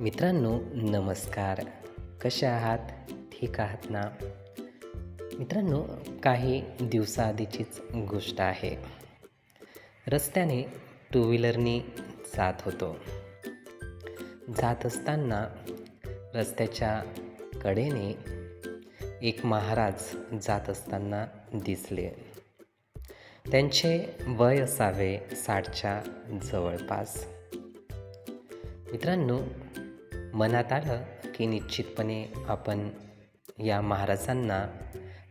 मित्रांनो नमस्कार. कसे आहात? ठीक आहात ना? मित्रांनो काही दिवसाआधीचीच गोष्ट आहे. रस्त्याने टू व्हीलरनी जात होतो. जात असताना रस्त्याच्या कडेने एक महाराज जात असताना दिसले. त्यांचे वय असावे साठच्या जवळपास. मित्रांनो मनात आलं की निश्चितपणे आपण या महाराजांना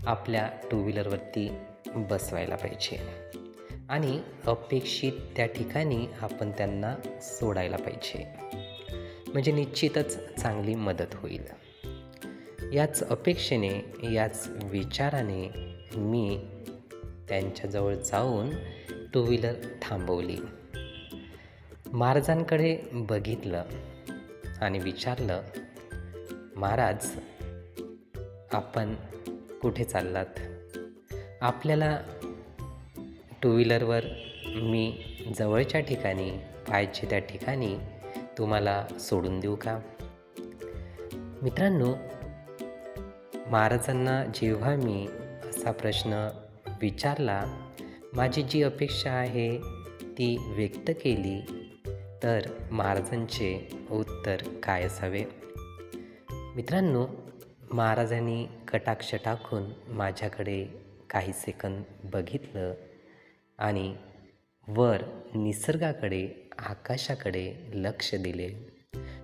आपल्या टू व्हीलरवरती बसवायला पाहिजे. आणि अपेक्षित त्या ठिकाणी आपण त्यांना सोडायला पाहिजे. म्हणजे निश्चितच चांगली मदत होईल. याच अपेक्षेने याच विचाराने मी त्यांच्याजवळ जाऊन टू व्हीलर थांबवली. महाराजांकडे बघितलं. आणि विचारलं महाराज आपण कुठे चाललात? आपल्याला टू व्हीलरवर मी जवळच्या ठिकाणी पाहिजे त्या ठिकाणी तुम्हाला सोडून देऊ का? मित्रांनो महाराजांना जेव्हा मी असा प्रश्न विचारला माझी जी अपेक्षा आहे ती व्यक्त केली तर महाराजांचे उत्तर काय असावे? मित्रांनो महाराजांनी कटाक्ष टाकून माझ्याकडे काही सेकंद बघितलं आणि वर निसर्गाकडे आकाशाकडे लक्ष दिले.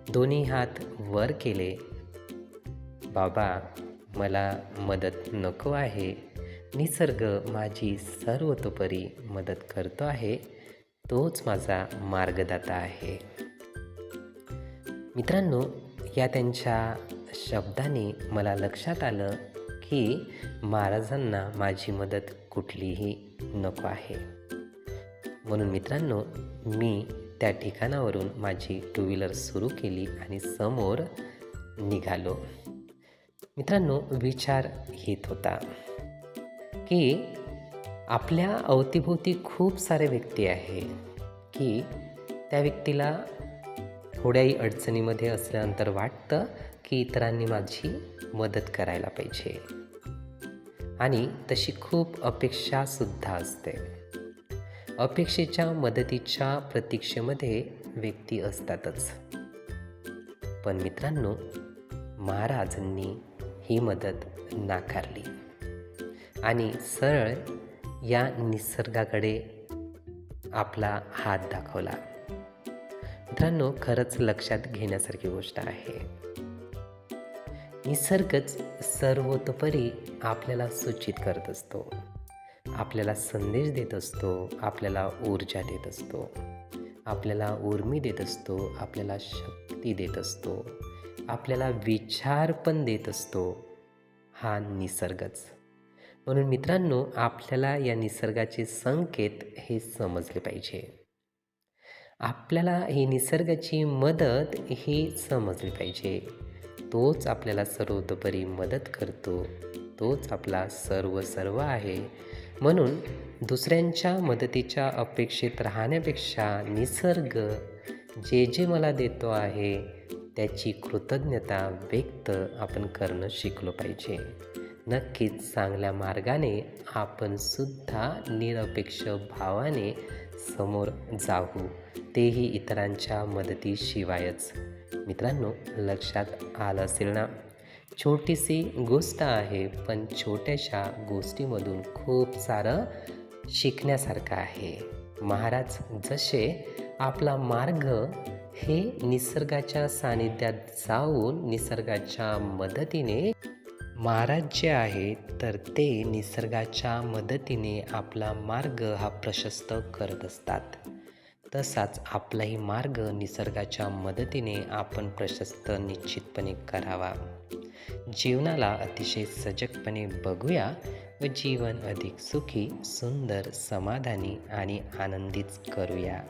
दोन्ही हात वर केले. बाबा मला मदत नको आहे. निसर्ग माझी सर्वतोपरी मदत करतो आहे. तोच माझा मार्गदाता आहे. मित्रांनो या त्यांच्या शब्दाने मला लक्षात आलं की महाराजांना माझी मदत कुठलीही नको आहे. म्हणून मित्रांनो मी त्या ठिकाणावरून माझी टू व्हीलर सुरू केली आणि समोर निघालो. मित्रांनो विचार येत होता की आपल्या अवतीभोवती खूप सारे व्यक्ती आहे की त्या व्यक्तीला थोड्याही अडचणीमध्ये असल्यानंतर वाटतं की इतरांनी माझी मदत करायला पाहिजे. आणि तशी खूप अपेक्षासुद्धा असते. अपेक्षेच्या मदतीच्या प्रतीक्षेमध्ये व्यक्ती असतातच. पण मित्रांनो महाराजांनी ही मदत नाकारली. आणि सरळ या निसर्गाकडे आपला हात दाखवला. मित्रांनो खरंच लक्षात घेण्यासारखी गोष्ट आहे. निसर्गच सर्वतोपरी आपल्याला सूचित करत असतो. आपल्याला संदेश देत असतो आपल्याला ऊर्जा देत असतो. आपल्याला उर्मी देत असतो आपल्याला शक्ती देत असतो. आपल्याला विचार पण देत असतो. हा निसर्गच. म्हणून मित्रांनो आपल्याला या निसर्गाचे संकेत हे समजले पाहिजे. आपल्याला ही निसर्गाची मदत ही समजली पाहिजे. तोच आपल्याला सर्वतोपरी मदत करतो. तोच आपला सर्व सर्व आहे. म्हणून दुसऱ्यांच्या मदतीच्या अपेक्षेत राहण्यापेक्षा निसर्ग जे जे मला देतो आहे त्याची कृतज्ञता व्यक्त आपण करणं शिकलो पाहिजे. नक्कीच चांगल्या मार्गाने आपण सुद्धा निरपेक्ष भावाने समोर जाऊ. तेही इतरांच्या मदतीशिवायच. मित्रांनो लक्षात आलं असेल ना? छोटीशी गोष्ट आहे पण छोट्याशा गोष्टीमधून खूप सारं शिकण्यासारखं आहे. महाराज जसे आपला मार्ग हे निसर्गाच्या सानिध्यात जाऊन निसर्गाच्या मदतीने महाराज जे आहेत तर ते निसर्गाच्या मदतीने आपला मार्ग हा प्रशस्त करत असतात. तसाच आपलाही मार्ग निसर्गाच्या मदतीने आपण प्रशस्त निश्चितपणे करावा. जीवनाला अतिशय सजगपणे बघूया व जीवन अधिक सुखी सुंदर समाधानी आणि आनंदीच करूया.